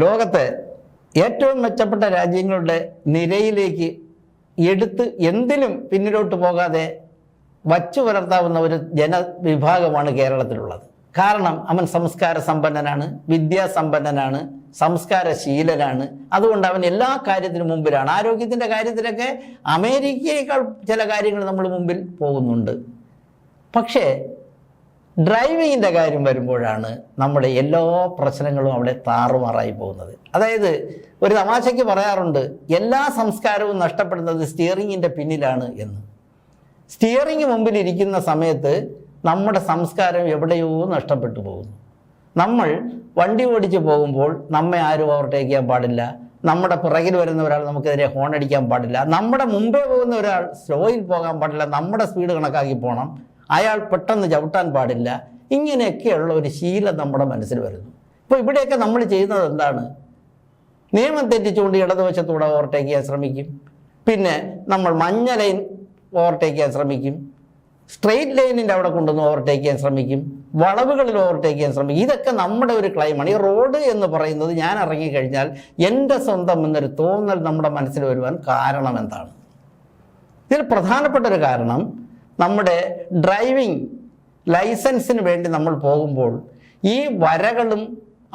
ലോകത്തെ ഏറ്റവും മെച്ചപ്പെട്ട രാജ്യങ്ങളുടെ നിരയിലേക്ക് എടുത്ത് എന്തിലും പിന്നിലോട്ട് പോകാതെ വച്ചു പുലർത്താവുന്ന ഒരു ജനവിഭാഗമാണ് കേരളത്തിലുള്ളത്. കാരണം അവൻ സംസ്കാര സമ്പന്നനാണ് വിദ്യാസമ്പന്നനാണ് സംസ്കാരശീലനാണ് അതുകൊണ്ട് അവൻ എല്ലാ കാര്യത്തിനും മുമ്പിലാണ്. ആരോഗ്യത്തിന്റെ കാര്യത്തിലൊക്കെ അമേരിക്കയേക്കാൾ ചില കാര്യങ്ങൾ നമ്മൾ മുമ്പിൽ പോകുന്നുണ്ട്. പക്ഷേ ഡ്രൈവിങ്ങിന്റെ കാര്യം വരുമ്പോഴാണ് നമ്മുടെ എല്ലാ പ്രശ്നങ്ങളും അവിടെ താറുമാറായി പോകുന്നത്. അതായത് ഒരു തമാശയ്ക്ക് പറയാറുണ്ട് എല്ലാ സംസ്കാരവും നഷ്ടപ്പെടുന്നത് സ്റ്റിയറിങ്ങിന്റെ പിന്നിലാണ് എന്ന്. സ്റ്റിയറിങ് മുമ്പിൽ ഇരിക്കുന്ന സമയത്ത് നമ്മുടെ സംസ്കാരം എവിടെയോ നഷ്ടപ്പെട്ടു പോകുന്നു. നമ്മൾ വണ്ടി ഓടിച്ച് പോകുമ്പോൾ നമ്മെ ആരും ഓവർടേക്ക് ചെയ്യാൻ പാടില്ല. നമ്മുടെ പിറകിൽ വരുന്ന ഒരാൾ നമുക്കെതിരെ ഹോൺ അടിക്കാൻ പാടില്ല. നമ്മുടെ മുമ്പേ പോകുന്ന ഒരാൾ സ്ലോയിൽ പോകാൻ പാടില്ല. നമ്മുടെ സ്പീഡ് കണക്കാക്കി പോകണം അയാൾ പെട്ടെന്ന് ചവിട്ടാൻ പാടില്ല. ഇങ്ങനെയൊക്കെയുള്ള ഒരു ശീലം നമ്മുടെ മനസ്സിൽ വരുന്നു. ഇപ്പോൾ ഇവിടെയൊക്കെ നമ്മൾ ചെയ്യുന്നത് എന്താണ്? നിയമം തെറ്റിച്ചുകൊണ്ട് ഇടതുവശത്തൂടെ ഓവർടേക്ക് ചെയ്യാൻ ശ്രമിക്കും. പിന്നെ നമ്മൾ മഞ്ഞ ലൈൻ ഓവർടേക്ക് ചെയ്യാൻ ശ്രമിക്കും. സ്ട്രെയിറ്റ് ലൈനിന്റെ അവിടെ കൊണ്ടുവന്ന് ഓവർടേക്ക് ചെയ്യാൻ ശ്രമിക്കും. വളവുകളിൽ ഓവർടേക്ക് ചെയ്യാൻ ശ്രമിക്കും. ഇതൊക്കെ നമ്മുടെ ഒരു ക്ലൈമാണ് ഈ റോഡ് എന്ന് പറയുന്നത് ഞാൻ ഇറങ്ങിക്കഴിഞ്ഞാൽ എന്റെ സ്വന്തം എന്നൊരു തോന്നൽ നമ്മുടെ മനസ്സിൽ വരുവാൻ കാരണം എന്താണ്? ഇതിൽ പ്രധാനപ്പെട്ട ഒരു കാരണം നമ്മുടെ ഡ്രൈവിംഗ് ലൈസൻസിന് വേണ്ടി നമ്മൾ പോകുമ്പോൾ ഈ വരകളും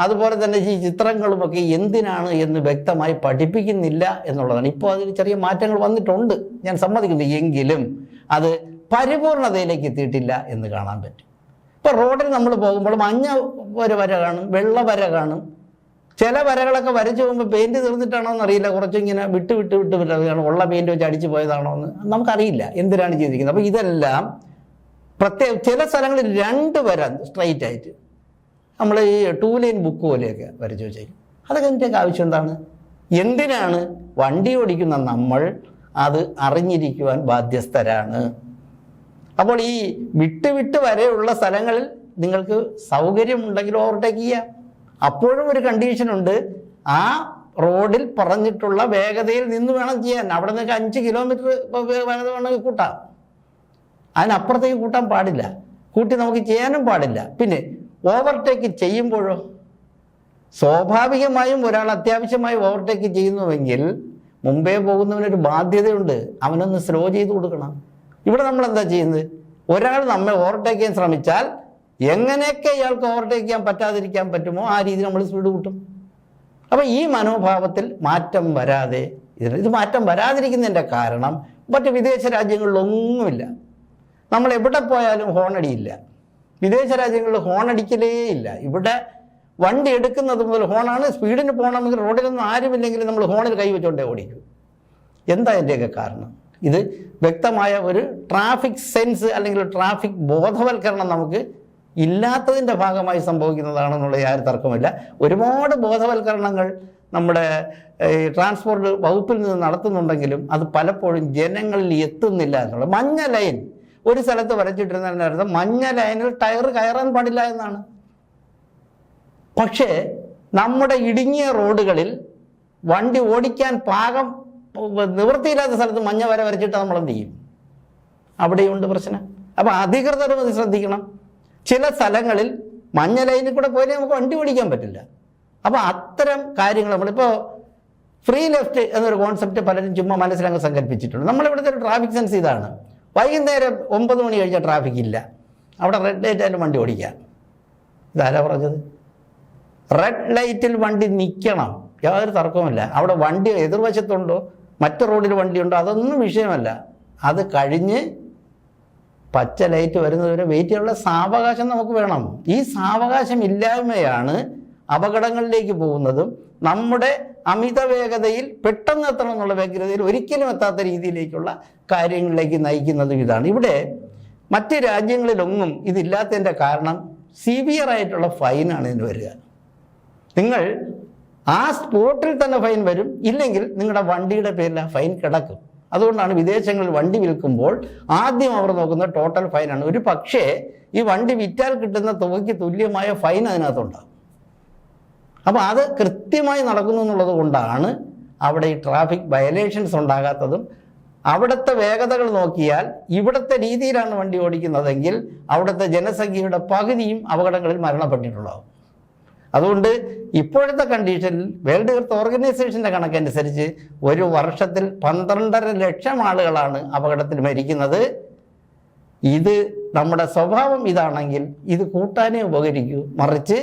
അതുപോലെ തന്നെ ഈ ചിത്രങ്ങളുമൊക്കെ എന്തിനാണ് എന്ന് വ്യക്തമായി പഠിപ്പിക്കുന്നില്ല എന്നുള്ളതാണ്. ഇപ്പോൾ അതിൽ ചെറിയ മാറ്റങ്ങൾ വന്നിട്ടുണ്ട്. ഞാൻ സമ്മതിക്കുന്നു. എങ്കിലും അത് പരിപൂർണതയിലേക്ക് എത്തിയിട്ടില്ല എന്ന് കാണാൻ പറ്റും. ഇപ്പോൾ റോഡിൽ നമ്മൾ പോകുമ്പോൾ മഞ്ഞ ഒരു വര കാണും വെള്ള വര കാണും. ചില വരകളൊക്കെ വരച്ചു പോകുമ്പോൾ പെയിന്റ് തീർന്നിട്ടാണോ എന്നറിയില്ല കുറച്ചിങ്ങനെ വിട്ട് വിട്ട് വിട്ട് വിട്ടാണ് ഉള്ള പെയിന്റ് വെച്ച് അടിച്ചു പോയതാണോ എന്ന് നമുക്കറിയില്ല. എന്തിനാണ് ചെയ്തിരിക്കുന്നത്? അപ്പോൾ ഇതെല്ലാം പ്രത്യേക ചില സ്ഥലങ്ങളിൽ രണ്ട് വര സ്ട്രൈറ്റ് ആയിട്ട് നമ്മൾ ഈ ടൂ ലൈൻ ബുക്ക് പോലെയൊക്കെ വരച്ചു വെച്ചേക്കും. അതൊക്കെ അതിന്റെയൊക്കെ ആവശ്യം എന്താണ്? എന്തിനാണ് വണ്ടി ഓടിക്കുന്ന നമ്മൾ അത് അറിഞ്ഞിരിക്കുവാൻ ബാധ്യസ്ഥരാണ്? അപ്പോൾ ഈ വിട്ട് വിട്ട് വരെയുള്ള സ്ഥലങ്ങളിൽ നിങ്ങൾക്ക് സൗകര്യമുണ്ടെങ്കിൽ ഓവർടേക്ക് ചെയ്യാം. അപ്പോഴും ഒരു കണ്ടീഷനുണ്ട് ആ റോഡിൽ പറഞ്ഞിട്ടുള്ള വേഗതയിൽ നിന്ന് വേണം ചെയ്യാൻ. അവിടെ നിന്ന് അഞ്ച് കിലോമീറ്റർ വേഗത വേണമെങ്കിൽ കൂട്ടാം അതിനപ്പുറത്തേക്ക് കൂട്ടാൻ പാടില്ല. കൂട്ടി നമുക്ക് ചെയ്യാനും പാടില്ല. പിന്നെ ഓവർടേക്ക് ചെയ്യുമ്പോഴോ? സ്വാഭാവികമായും ഒരാൾ അത്യാവശ്യമായി ഓവർടേക്ക് ചെയ്യുന്നുവെങ്കിൽ മുമ്പേ പോകുന്നവനൊരു ബാധ്യതയുണ്ട്. അവനൊന്ന് സ്ലോ ചെയ്ത് കൊടുക്കണം. ഇവിടെ നമ്മൾ എന്താ ചെയ്യുന്നത്? ഒരാൾ നമ്മെ ഓവർടേക്ക് ചെയ്യാൻ ശ്രമിച്ചാൽ എങ്ങനെയൊക്കെ ഇയാൾക്ക് ഓവർടേക്ക് ചെയ്യാൻ പറ്റാതിരിക്കാൻ പറ്റുമോ ആ രീതി നമ്മൾ സ്പീഡ് കൂട്ടും. അപ്പോൾ ഈ മനോഭാവത്തിൽ മാറ്റം വരാതെ ഇത് മാറ്റം വരാതിരിക്കുന്നതിന്റെ കാരണം മറ്റ് വിദേശ രാജ്യങ്ങളിലൊന്നുമില്ല. നമ്മൾ എവിടെ പോയാലും ഹോണടിയില്ല വിദേശ രാജ്യങ്ങളിൽ ഹോണടിക്കലേ ഇല്ല. ഇവിടെ വണ്ടി എടുക്കുന്നത് മുതൽ ഹോണാണ് സ്പീഡിന് പോകണമെങ്കിൽ റോഡിലൊന്നും ആരുമില്ലെങ്കിൽ നമ്മൾ ഹോണിൽ കൈവച്ചുകൊണ്ടേ ഓടിക്കും. എന്താ അതിന്റെയൊക്കെ കാരണം? ഇത് വ്യക്തമായ ഒരു ട്രാഫിക് സെൻസ് അല്ലെങ്കിൽ ട്രാഫിക് ബോധവൽക്കരണം നമുക്ക് ഇല്ലാത്തതിന്റെ ഭാഗമായി സംഭവിക്കുന്നതാണെന്നുള്ള യാതൊരു തർക്കമില്ല ഒരുപാട് ബോധവൽക്കരണങ്ങൾ നമ്മുടെ ട്രാൻസ്പോർട്ട് വകുപ്പിൽ നിന്ന് നടത്തുന്നുണ്ടെങ്കിലും അത് പലപ്പോഴും ജനങ്ങളിൽ എത്തുന്നില്ല എന്നുള്ളത്. മഞ്ഞ ലൈൻ. ഒരു സ്ഥലത്ത് വരച്ചിട്ടിരുന്നതിന്റെ അർത്ഥം മഞ്ഞ ലൈനിൽ ടയർ കയറാൻ പാടില്ല എന്നാണ്. പക്ഷേ നമ്മുടെ ഇടുങ്ങിയ റോഡുകളിൽ വണ്ടി ഓടിക്കാൻ പാകം നിവൃത്തിയില്ലാത്ത സ്ഥലത്ത് മഞ്ഞ വര വരച്ചിട്ട് നമ്മൾ എന്ത് ചെയ്യും? അവിടെയുണ്ട് പ്രശ്നം. അപ്പോൾ അധികൃതരും അത് ശ്രദ്ധിക്കണം. ചില സ്ഥലങ്ങളിൽ മഞ്ഞ ലൈനിൽ കൂടെ പോയി നമുക്ക് വണ്ടി ഓടിക്കാൻ പറ്റില്ല. അപ്പോൾ അത്തരം കാര്യങ്ങൾ നമ്മളിപ്പോൾ ഫ്രീ ലെഫ്റ്റ് എന്നൊരു കോൺസെപ്റ്റ് പലരും ചുമ്മാ മനസ്സിലങ്ങ് സങ്കല്പിച്ചിട്ടുണ്ട്. നമ്മളിവിടുത്തെ ഒരു ട്രാഫിക് സെൻസ് ഇതാണ്. വൈകുന്നേരം ഒമ്പത് മണി കഴിഞ്ഞാൽ ട്രാഫിക് ഇല്ല. അവിടെ റെഡ് ലൈറ്റ് ആയാലും വണ്ടി ഓടിക്കാം. ഇതാരാ പറഞ്ഞത്? റെഡ് ലൈറ്റിൽ വണ്ടി നിൽക്കണം യാതൊരു തർക്കവുമില്ല. അവിടെ വണ്ടി എതിർവശത്തുണ്ടോ? മറ്റു റോഡിൽ വണ്ടിയുണ്ടോ? അതൊന്നും വിഷയമല്ല. അത് കഴിഞ്ഞ് പച്ച ലൈറ്റ് വരുന്നതുവരെ വെയിറ്റ് ചെയ്യാനുള്ള സാവകാശം നമുക്ക് വേണം. ഈ സാവകാശം ഇല്ലായ്മയാണ് അപകടങ്ങളിലേക്ക് പോകുന്നതും നമ്മുടെ അമിത വേഗതയിൽ പെട്ടെന്ന് എത്തണം എന്നുള്ള വേഗതയിൽ ഒരിക്കലും എത്താത്ത രീതിയിലേക്കുള്ള കാര്യങ്ങളിലേക്ക് നയിക്കുന്നതും ഇതാണ്. ഇവിടെ മറ്റ് രാജ്യങ്ങളിലൊന്നും ഇതില്ലാത്തതിന്റെ കാരണം സിവിയർ ആയിട്ടുള്ള ഫൈനാണ് ഇതിന് വരിക. നിങ്ങൾ ആ സ്പോട്ടിൽ തന്നെ ഫൈൻ വരും. ഇല്ലെങ്കിൽ നിങ്ങളുടെ വണ്ടിയുടെ പേരിൽ ആ ഫൈൻ കിടക്കും. അതുകൊണ്ടാണ് വിദേശങ്ങളിൽ വണ്ടി വിൽക്കുമ്പോൾ ആദ്യം അവർ നോക്കുന്ന ടോട്ടൽ ഫൈനാണ് ഒരു പക്ഷേ ഈ വണ്ടി വിറ്റാൽ കിട്ടുന്ന തുകയ്ക്ക് തുല്യമായ ഫൈൻ അതിനകത്തുണ്ടാകും അപ്പോൾ അത് കൃത്യമായി നടക്കുന്നു എന്നുള്ളത് കൊണ്ടാണ് അവിടെ ഈ ട്രാഫിക് വയലേഷൻസ് ഉണ്ടാകാത്തതും അവിടുത്തെ വേഗതകൾ നോക്കിയാൽ ഇവിടുത്തെ രീതിയിലാണ് വണ്ടി ഓടിക്കുന്നതെങ്കിൽ അവിടുത്തെ ജനസംഖ്യയുടെ പകുതിയും അപകടങ്ങളിൽ മരണപ്പെട്ടിട്ടുണ്ടാകും അതുകൊണ്ട് ഇപ്പോഴത്തെ കണ്ടീഷനിൽ വേൾഡ് ഹെൽത്ത് ഓർഗനൈസേഷന്റെ കണക്കനുസരിച്ച് ഒരു വർഷത്തിൽ പന്ത്രണ്ടര ലക്ഷം ആളുകളാണ് അപകടത്തിൽ മരിക്കുന്നത്. ഇത് നമ്മുടെ സ്വഭാവം ഇതാണെങ്കിൽ ഇത് കൂട്ടാനേ ഉപകരിക്കൂ. മറിച്ച്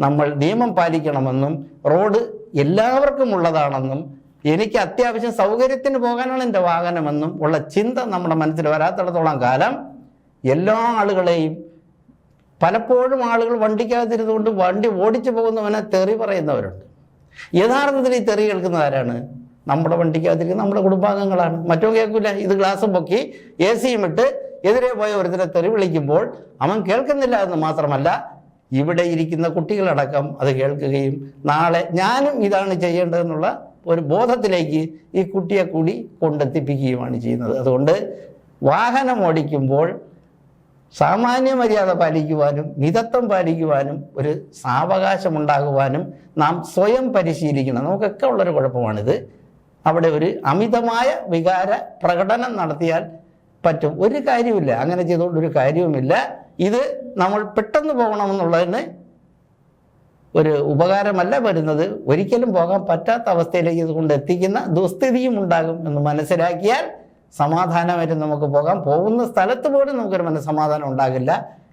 നമ്മൾ നിയമം പാലിക്കണമെന്നും റോഡ് എല്ലാവർക്കും ഉള്ളതാണെന്നും എനിക്ക് അത്യാവശ്യം സൗകര്യത്തിന് പോകാനാണ് എന്റെ വാഹനമെന്നും ഉള്ള ചിന്ത നമ്മുടെ മനസ്സിൽ വരാത്തിടത്തോളം കാലം എല്ലാ ആളുകളെയും പലപ്പോഴും ആളുകൾ വണ്ടിക്കകത്തിരുന്നുകൊണ്ട് വണ്ടി ഓടിച്ചു പോകുന്നവനെ തെറി പറയുന്നവരുണ്ട്. യഥാർത്ഥത്തിൽ ഈ തെറി കേൾക്കുന്ന ആരാണ്? നമ്മുടെ വണ്ടിക്കകത്തിരിക്കുന്ന നമ്മുടെ കുടുംബാംഗങ്ങളാണ്. മറ്റോ കേൾക്കില്ല ഇത് ഗ്ലാസും പൊക്കി എ സിയും ഇട്ട് എതിരെ പോയ ഒരുത്തിനെ തെറി വിളിക്കുമ്പോൾ അവൻ കേൾക്കുന്നില്ല എന്ന് മാത്രമല്ല ഇവിടെ ഇരിക്കുന്ന കുട്ടികളടക്കം അത് കേൾക്കുകയും നാളെ ഞാനും ഇതാണ് ചെയ്യേണ്ടതെന്നുള്ള ഒരു ബോധത്തിലേക്ക് ഈ കുട്ടിയെ കൂടി കൊണ്ടെത്തിപ്പിക്കുകയുമാണ് ചെയ്യുന്നത്. അതുകൊണ്ട് വാഹനം ഓടിക്കുമ്പോൾ സാമാന്യ മര്യാദ പാലിക്കുവാനും മിതത്വം പാലിക്കുവാനും ഒരു സാവകാശം ഉണ്ടാകുവാനും നാം സ്വയം പരിശീലിക്കണം. നമുക്കൊക്കെ ഉള്ളൊരു കുഴപ്പമാണിത്. അവിടെ ഒരു അമിതമായ വികാര പ്രകടനം നടത്തിയാൽ പറ്റും. ഒരു കാര്യമില്ല അങ്ങനെ ചെയ്തുകൊണ്ട് ഒരു കാര്യവുമില്ല. ഇത് നമ്മൾ പെട്ടെന്ന് പോകണമെന്നുള്ളതിന് ഒരു ഉപകാരമല്ല വരുന്നത്. ഒരിക്കലും പോകാൻ പറ്റാത്ത അവസ്ഥയിലേക്ക് ഇതുകൊണ്ട് എത്തിക്കുന്ന ദുസ്ഥിതിയും ഉണ്ടാകും എന്ന് മനസ്സിലാക്കിയാൽ സമാധാനമായിട്ട് നമുക്ക് പോകാം. പോകുന്ന സ്ഥലത്ത് പോലും നമുക്കൊരു മനസ്സമാധാനം ഉണ്ടാകില്ല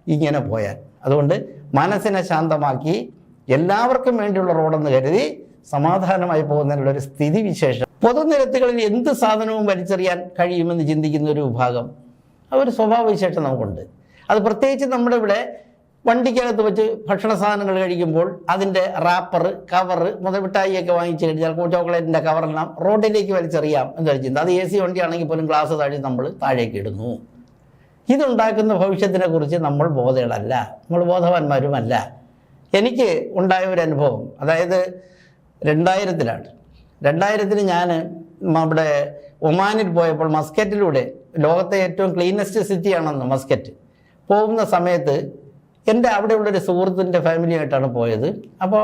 ഇങ്ങനെ പോയാൽ. അതുകൊണ്ട് മനസ്സിനെ ശാന്തമാക്കി എല്ലാവർക്കും വേണ്ടിയുള്ള റോഡെന്ന് കരുതി സമാധാനമായി പോകുന്നതിനുള്ള ഒരു സ്ഥിതി വിശേഷം പൊതുനിരത്തുകളിൽ എന്ത് സാധനവും വലിച്ചെറിയാൻ കഴിയുമെന്ന് ചിന്തിക്കുന്ന ഒരു വിഭാഗം. ആ ഒരു സ്വഭാവ വിശേഷം നമുക്കുണ്ട്. അത് പ്രത്യേകിച്ച് നമ്മുടെ ഇവിടെ വണ്ടിക്കകത്ത് വെച്ച് ഭക്ഷണ സാധനങ്ങൾ കഴിക്കുമ്പോൾ അതിന്റെ റാപ്പർ കവറ് മുതൽ മിഠായിയൊക്കെ വാങ്ങിച്ച് കഴിഞ്ഞാൽ ചോക്ലേറ്റിന്റെ കവറെല്ലാം റോഡിലേക്ക് വലിച്ചെറിയാം എന്ന് ചിന്ത അത് എ സി വണ്ടിയാണെങ്കിൽ പോലും ഗ്ലാസ് താഴെ നമ്മൾ താഴേക്ക് ഇടുന്നു. ഇതുണ്ടാക്കുന്ന ഭവിഷ്യത്തിനെ കുറിച്ച് നമ്മൾ ബോധകളല്ല നമ്മൾ ബോധവാന്മാരുമല്ല. എനിക്ക് ഉണ്ടായ ഒരു അനുഭവം അതായത് രണ്ടായിരത്തിലാണ്. രണ്ടായിരത്തിൽ ഞാൻ നമ്മുടെ ഒമാനിൽ പോയപ്പോൾ മസ്കറ്റിലൂടെ ലോകത്തെ ഏറ്റവും ക്ലീനസ്റ്റ് സിറ്റിയാണെന്ന് മസ്കറ്റ്. പോകുന്ന സമയത്ത് എന്റെ അവിടെയുള്ളൊരു സുഹൃത്തിന്റെ ഫാമിലിയായിട്ടാണ് പോയത്. അപ്പോൾ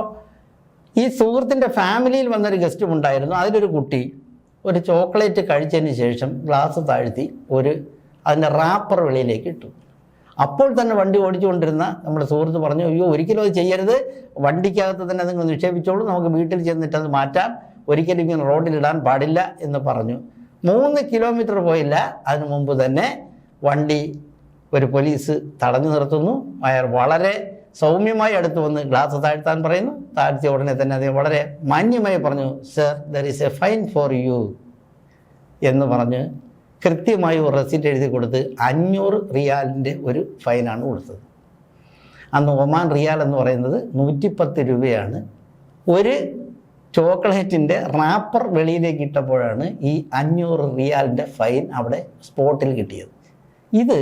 ഈ സുഹൃത്തിന്റെ ഫാമിലിയിൽ വന്നൊരു ഗസ്റ്റും ഉണ്ടായിരുന്നു അതിലൊരു കുട്ടി ഒരു ചോക്ലേറ്റ് കഴിച്ചതിന് ശേഷം ഗ്ലാസ് താഴ്ത്തി ഒരു അതിന്റെ റാപ്പർ വെളിയിലേക്ക് ഇട്ടു. അപ്പോൾ തന്നെ വണ്ടി ഓടിച്ചുകൊണ്ടിരുന്ന നമ്മുടെ സുഹൃത്ത് പറഞ്ഞു അയ്യോ ഒരിക്കലും അത് ചെയ്യരുത്. വണ്ടിക്കകത്ത് തന്നെ നിങ്ങൾ നിക്ഷേപിച്ചോളൂ. നമുക്ക് വീട്ടിൽ ചെന്നിട്ട് അത് മാറ്റാം. ഒരിക്കലും ഇങ്ങനെ റോഡിലിടാൻ പാടില്ല എന്ന് പറഞ്ഞു. മൂന്ന് കിലോമീറ്റർ പോയില്ല. അതിനു മുമ്പ് തന്നെ വണ്ടി ഒരു പോലീസ് തടഞ്ഞു നിർത്തുന്നു. അയാൾ വളരെ സൗമ്യമായി അടുത്ത് വന്ന് ഗ്ലാസ് താഴ്ത്താൻ പറയുന്നു. താഴ്ത്തിയ ഉടനെ തന്നെ അദ്ദേഹം വളരെ മാന്യമായി പറഞ്ഞു sir there is a fine for you എന്ന് പറഞ്ഞ് കൃത്യമായി ഒരു റെസിറ്റ് എഴുതി കൊടുത്ത് അഞ്ഞൂറ് റിയാലിന്റെ ഒരു ഫൈനാണ് കൊടുത്തത്. അന്ന് ഒമാൻ റിയാൽ എന്ന് പറയുന്നത് നൂറ്റിപ്പത്ത് രൂപയാണ്. ഒരു ചോക്ലേറ്റിന്റെ റാപ്പർ വെളിയിലേക്ക് ഇട്ടപ്പോഴാണ് ഈ അഞ്ഞൂറ് റിയാലിന്റെ ഫൈൻ അവിടെ സ്പോട്ടിൽ കിട്ടിയത്. ഇത്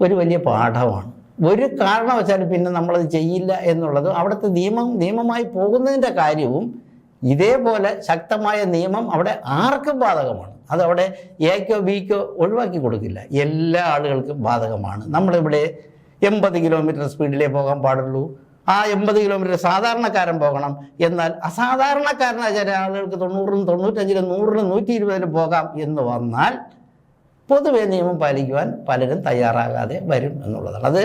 ഒരു വലിയ പാഠമാണ്. ഒരു കാരണവശാലും പിന്നെ നമ്മളത് ചെയ്യില്ല എന്നുള്ളത് അവിടുത്തെ നിയമം നിയമമായി പോകുന്നതിന്റെ കാര്യവും ഇതേപോലെ ശക്തമായ നിയമം അവിടെ ആർക്കും ബാധകമാണ്. അതവിടെ എക്കോ ബിക്കോ ഒഴിവാക്കി കൊടുക്കില്ല. എല്ലാ ആളുകൾക്കും ബാധകമാണ്. നമ്മളിവിടെ എൺപത് കിലോമീറ്റർ സ്പീഡിലേ പോകാൻ പാടുള്ളൂ. ആ എൺപത് കിലോമീറ്റർ സാധാരണക്കാരൻ പോകണം. എന്നാൽ അസാധാരണക്കാരനായ ചില ആളുകൾക്ക് തൊണ്ണൂറിനും തൊണ്ണൂറ്റഞ്ചിനും നൂറിനും നൂറ്റി ഇരുപതിനും പോകാം എന്ന് വന്നാൽ പൊതുവെ നിയമം പാലിക്കുവാൻ പലരും തയ്യാറാകാതെ വരും എന്നുള്ളതാണ്. അത്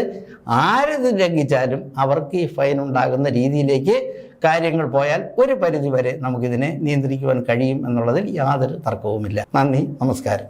ആരത് ലംഘിച്ചാലും അവർക്ക് ഈ ഫൈൻ ഉണ്ടാകുന്ന രീതിയിലേക്ക് കാര്യങ്ങൾ പോയാൽ ഒരു പരിധിവരെ നമുക്കിതിനെ നിയന്ത്രിക്കുവാൻ കഴിയും എന്നുള്ളതിൽ യാതൊരു തർക്കവുമില്ല. നന്ദി നമസ്കാരം.